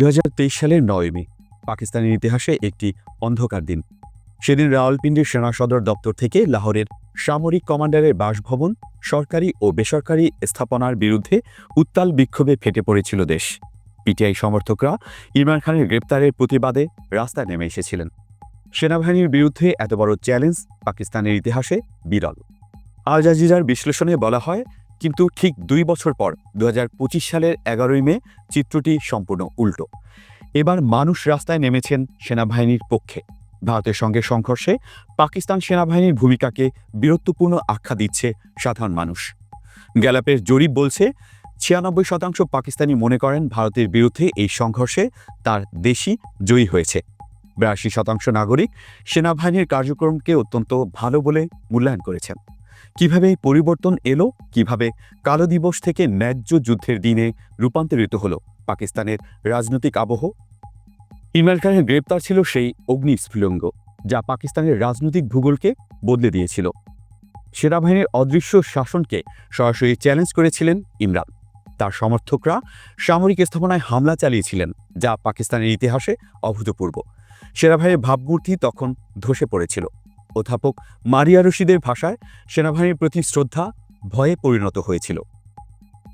দু হাজার তেইশ সালের নয় মে, পাকিস্তানের ইতিহাসে একটি অন্ধকার দিন। সেদিন রাওয়ালপিন্ডির সেনা সদর দপ্তর থেকে লাহোরের সামরিক কমান্ডারের বাসভবন সরকারি ও বেসরকারি স্থাপনার বিরুদ্ধে উত্তাল বিক্ষোভে ফেটে পড়েছিল দেশ। পিটিআই সমর্থকরা ইমরান খানের গ্রেপ্তারের প্রতিবাদে রাস্তায় নেমে এসেছিলেন। সেনাবাহিনীর বিরুদ্ধে এত বড় চ্যালেঞ্জ পাকিস্তানের ইতিহাসে বিরল। আল জাজিরার বিশ্লেষণে বলা হয় কিন্তু ঠিক দুই বছর পর দু হাজার পঁচিশ সালের এগারোই মে চিত্রটি সম্পূর্ণ উল্টো। এবার মানুষ রাস্তায় নেমেছেন সেনাবাহিনীর পক্ষে। ভারতের সঙ্গে সংঘর্ষে পাকিস্তান সেনাবাহিনীর ভূমিকাকে বীরত্বপূর্ণ আখ্যা দিচ্ছে সাধারণ মানুষ। গ্যালাপের জরিপ বলছে, ছিয়ানব্বই শতাংশ পাকিস্তানি মনে করেন ভারতের বিরুদ্ধে এই সংঘর্ষে তার দেশই জয়ী হয়েছে। বিরাশি শতাংশ নাগরিক সেনাবাহিনীর কার্যক্রমকে অত্যন্ত ভালো বলে মূল্যায়ন করেছেন। কীভাবে এই পরিবর্তন এলো? কীভাবে কালো দিবস থেকে ন্যায্য যুদ্ধের দিনে রূপান্তরিত হলো পাকিস্তানের রাজনৈতিক আবহ? ইমরান খানের গ্রেপ্তার ছিল সেই অগ্নি স্ফুলঙ্গ যা পাকিস্তানের রাজনৈতিক ভূগোলকে বদলে দিয়েছিল। সেনাবাহিনীর অদৃশ্য শাসনকে সরাসরি চ্যালেঞ্জ করেছিলেন ইমরান। তার সমর্থকরা সামরিক স্থাপনায় হামলা চালিয়েছিলেন, যা পাকিস্তানের ইতিহাসে অভূতপূর্ব। সেনাবাহিনীর ভাবমূর্তি তখন ধসে পড়েছিল। অধ্যাপক মারিয়া রশিদের ভাষায় সেনাবাহিনীর প্রতি শ্রদ্ধা ভয়ে পরিণত হয়েছিল।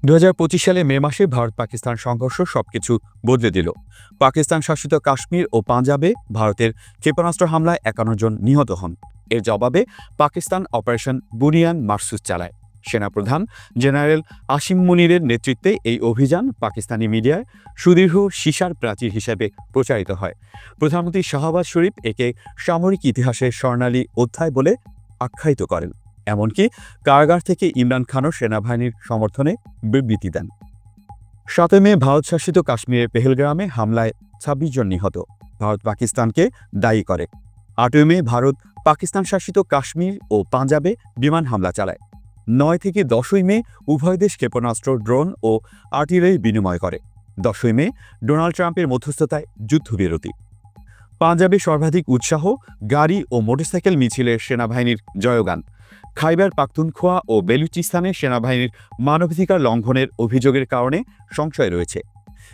দু হাজার পঁচিশ সালে মে মাসে ভারত পাকিস্তান সংঘর্ষ সবকিছু বদলে দিল। পাকিস্তান শাসিত কাশ্মীর ও পাঞ্জাবে ভারতের ক্ষেপণাস্ত্র হামলায় একান্ন জন নিহত হন। এর জবাবে পাকিস্তান অপারেশন বুনিয়ান মার্সুস চালায়। সেনাপ্রধান জেনারেল আসিম মুনিরের নেতৃত্বে এই অভিযান পাকিস্তানি মিডিয়ায় সুদীর্ঘ সিসার প্রাচীর হিসেবে প্রচারিত হয়। প্রধানমন্ত্রী শাহবাজ শরীফ একে সামরিক ইতিহাসের স্বর্ণালী অধ্যায় বলে আখ্যায়িত করেন। এমনকি কারাগার থেকে ইমরান খানও সেনাবাহিনীর সমর্থনে বিবৃতি দেন। সাতই মে ভারত শাসিত কাশ্মীরের পেহেলগ্রামে হামলায় ছাব্বিশ জন নিহত। ভারত পাকিস্তানকে দায়ী করে। আটই মে ভারত পাকিস্তান শাসিত কাশ্মীর ও পাঞ্জাবে বিমান হামলা চালায়। নয় থেকে দশই মে উভয় দেশ ক্ষেপণাস্ত্র, ড্রোন ও আর্টিলারি বিনিময় করে। দশই মে ডোনাল্ড ট্রাম্পের মধ্যস্থতায় যুদ্ধবিরতি। পাঞ্জাবে সর্বাধিক উৎসাহ, গাড়ি ও মোটরসাইকেল মিছিলের সেনাবাহিনীর জয়গান। খাইবার পাখতুনখোয়া ও বেলুচিস্তানে সেনাবাহিনীর মানবাধিকার লঙ্ঘনের অভিযোগের কারণে সংশয় রয়েছে।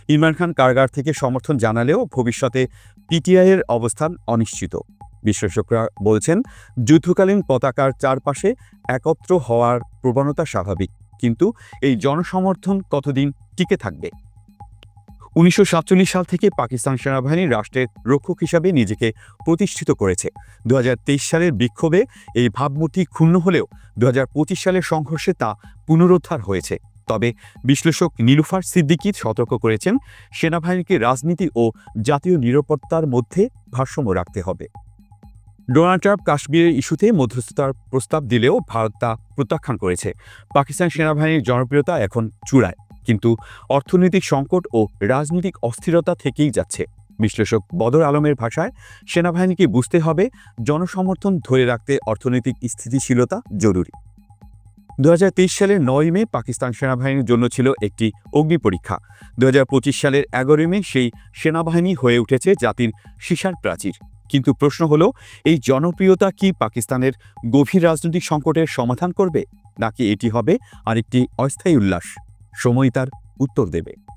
ইমরান খান কারাগার থেকে সমর্থন জানালেও ভবিষ্যতে পিটিআইয়ের অবস্থান অনিশ্চিত। বিশ্লেষকরা বলছেন, যুদ্ধকালীন পতাকার চারপাশে একত্র হওয়ার প্রবণতা স্বাভাবিক, কিন্তু এই জনসমর্থন কতদিন টিকে থাকবে? উনিশশো সাতচল্লিশ সাল থেকে পাকিস্তান সেনাবাহিনী রাষ্ট্রের রক্ষক হিসাবে নিজেকে প্রতিষ্ঠিত করেছে। দু হাজার তেইশ সালের বিক্ষোভে এই ভাবমূর্তি ক্ষুণ্ণ হলেও দু হাজার পঁচিশ সালের সংঘর্ষে তা পুনরুদ্ধার হয়েছে। তবে বিশ্লেষক নীলুফার সিদ্দিকি সতর্ক করেছেন, সেনাবাহিনীকে রাজনীতি ও জাতীয় নিরাপত্তার মধ্যে ভারসাম্য রাখতে হবে। ডোনাল্ড ট্রাম্প কাশ্মীরের ইস্যুতে মধ্যস্থতার প্রস্তাব দিলেও ভারত তা প্রত্যাখ্যান করেছে। পাকিস্তান সেনাবাহিনীর জনপ্রিয়তা এখন চূড়ায়, কিন্তু অর্থনৈতিক সংকট ও রাজনৈতিক অস্থিরতা থেকেই যাচ্ছে। বিশ্লেষক বদর আলমের ভাষায়, সেনাবাহিনীকে বুঝতে হবে জনসমর্থন ধরে রাখতে অর্থনৈতিক স্থিতিশীলতা জরুরি। দুহাজার তেইশ সালের নয় মে পাকিস্তান সেনাবাহিনীর জন্য ছিল একটি অগ্নি পরীক্ষা। দু হাজার পঁচিশ সালের এগারোই মে সেই সেনাবাহিনী হয়ে উঠেছে জাতির সীসার প্রাচীর। কিন্তু প্রশ্ন হলো, এই জনপ্রিয়তা কি পাকিস্তানের গভীর রাজনৈতিক সংকটের সমাধান করবে? নাকি এটি হবে আরেকটি অস্থায়ী উল্লাস? সময় তার উত্তর দেবে।